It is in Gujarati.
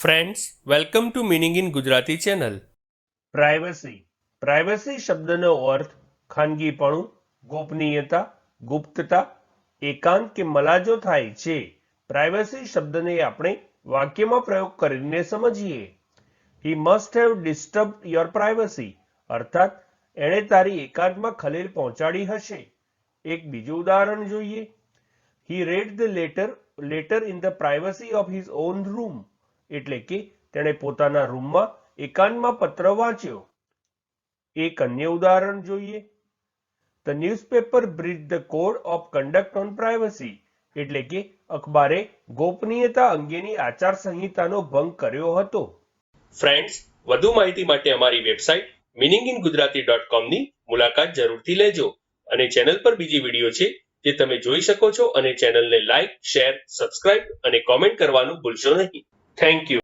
Friends welcome to meaning in Gujarati channel privacy privacy શબ્દનો અર્થ ખાનગીપણું, ગોપનીયતા, ગુપ્તતા, એકાંત કે મલાજો થાય છે. પ્રાઇવસી શબ્દને આપણે વાક્યમાં પ્રયોગ કરીને સમજીએ. He must have disturb your privacy અર્થાત, એણે તારી એકાંતમાં ખલેલ પહોંચાડી હશે. એક બીજું ઉદાહરણ જોઈએ. He read the letter letter in the privacy of his own room એટલે કે તેણે પોતાના રૂમમાં એકાંતમાં પત્ર વાંચ્યો. એક અન્ય ઉદાહરણ જોઈએ. The newspaper breached the code of conduct on privacy એટલે કે અખબારે ગોપનીયતા અંગેની આચાર સંહિતાનો ભંગ કર્યો હતો. ફ્રેન્ડ્સ વધુ માહિતી માટે અમારી website meaning in Gujarati dot કોમની મુલાકાત જરૂરથી લેજો અને ચેનલ પર બીજી વીડિયો છે જે તમે જોઈ શકો છો અને ચેનલને લાઇક શેર સબસ્ક્રાઇબ અને કોમેન્ટ કરવાનું ભૂલશો નહીં. thank you.